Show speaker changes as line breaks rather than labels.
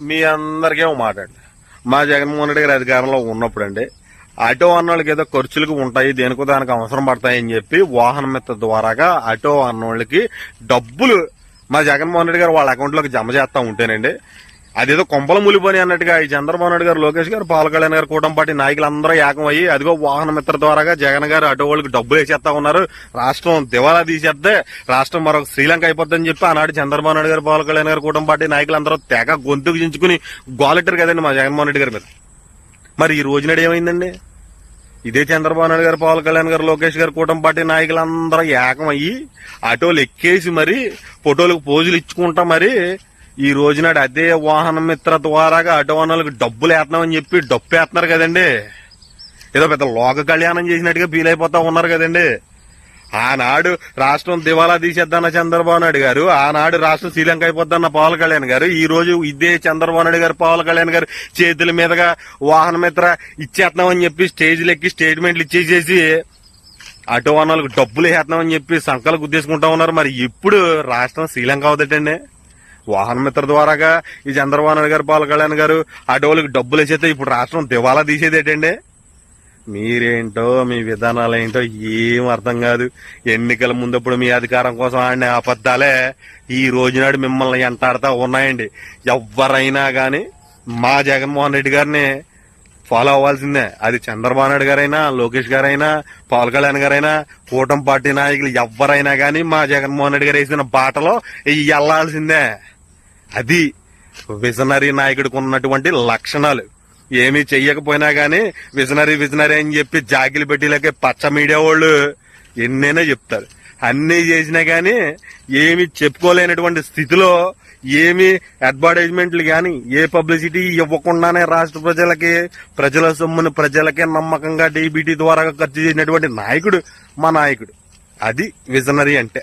మీ అందరికీ ఒక మాట అండి. మా జగన్మోహన్ రెడ్డి గారు అధికారంలో ఉన్నప్పుడు అండి ఆటో అన్నోళ్ళకి ఏదో ఖర్చులకు ఉంటాయి దేనికో దానికి అవసరం పడతాయని చెప్పి వాహన మిత్ర ద్వారాగా ఆటో అన్నోళ్ళకి డబ్బులు మా జగన్మోహన్ రెడ్డి గారు వాళ్ళ అకౌంట్లోకి జమ చేస్తా ఉంటేనండి అదేదో కొంపల ములిపోని అన్నట్టుగా ఈ చంద్రబాబు నాయుడు గారు లోకేష్ గారు పవన్ కళ్యాణ్ గారు కూటమి నాయకులు అందరూ ఏకం అయ్యి అదిగో వాహన మిత్ర ద్వారాగా జగన్ గారు అటు వాళ్ళకి డబ్బులు వేసేస్తా ఉన్నారు. రాష్ట్రం దివాలా తీసేస్తే రాష్ట్రం మరొక శ్రీలంక అయిపోద్దని చెప్పి ఆనాడు చంద్రబాబు నాయుడు గారు పవన్ కళ్యాణ్ గారు కూటమి నాయకులు అందరూ తెగ గొంతుకు చించుకుని గోలెట్టారు కదండి మా జగన్మోహన్ రెడ్డి గారి మీద. మరి ఈ రోజు నాడు ఏమైందండి? ఇదే చంద్రబాబు నాయుడు గారు పవన్ కళ్యాణ్ గారు లోకేష్ గారు కూటమి పార్టీ నాయకులందరూ ఏకమయ్యి ఆటోలు ఎక్కేసి మరి ఫోటోలకు పోజులు ఇచ్చుకుంటా మరి ఈ రోజునాడు అదే వాహన మిత్ర ద్వారాగా ఆటో వాళ్ళకి డబ్బులు వేస్తున్నామని చెప్పి డబ్బు వేస్తున్నారు కదండి. ఏదో పెద్ద లోక కళ్యాణం చేసినట్టుగా ఫీల్ అయిపోతా ఉన్నారు కదండి. ఆనాడు రాష్ట్రం దివాలా తీసేద్దన్న చంద్రబాబు నాయుడు గారు ఆనాడు రాష్ట్రం శ్రీలంక అయిపోద్దన్న పవన్ కళ్యాణ్ గారు ఈ రోజు ఇదే చంద్రబాబు నాయుడు గారు పవన్ కళ్యాణ్ గారు చేతుల మీదుగా వాహన మిత్ర ఇచ్చేస్తున్నామని చెప్పి స్టేజ్లు ఎక్కి స్టేట్మెంట్లు ఇచ్చేసేసి అటు వాళ్ళకి డబ్బులు వేస్తున్నామని చెప్పి సంకలు గుద్దేసుకుంటా ఉన్నారు. మరి ఇప్పుడు రాష్ట్రం శ్రీలంక అవుదటండి వాహన మిత్ర ద్వారాగా ఈ చంద్రబాబు గారు పవన్ కళ్యాణ్ గారు ఆటోలకు డబ్బులు ఇచ్చేస్తే ఇప్పుడు రాష్ట్రం దివాలా తీసేదేటండి మీరేంటో మీ విధానాలు ఏంటో ఏం అర్థం కాదు. ఎన్నికల ముందప్పుడు మీ అధికారం కోసం ఆడిన అబద్ధాలే ఈ రోజునాడు మిమ్మల్ని ఎంటాడుతా ఉన్నాయండి. ఎవరైనా కానీ మా జగన్మోహన్ రెడ్డి గారిని ఫాలో అవ్వాల్సిందే. అది చంద్రబాబు నాయుడు గారైనా లోకేష్ గారైనా పవన్ కళ్యాణ్ గారైనా కూటమి పార్టీ నాయకులు ఎవరైనా కానీ మా జగన్మోహన్ రెడ్డి గారు వేసిన బాటలో వెళ్ళాల్సిందే అది విజనరీ నాయకుడికి ఉన్నటువంటి లక్షణాలు. ఏమీ చెయ్యకపోయినా కానీ విజనరీ విజనరీ అని చెప్పి జాకిలు పెట్టిలకే పచ్చ మీడియా వాళ్ళు ఎన్నైనా చెప్తారు. అన్నీ చేసినా కానీ ఏమి చెప్పుకోలేనటువంటి స్థితిలో ఏమి అడ్వర్టైజ్మెంట్లు కానీ ఏ పబ్లిసిటీ ఇవ్వకుండానే రాష్ట్ర ప్రజలకి ప్రజల సొమ్ముని ప్రజలకే నమ్మకంగా డీబీటీ ద్వారా ఖర్చు చేసినటువంటి నాయకుడు మా నాయకుడు. అది విజనరీ అంటే.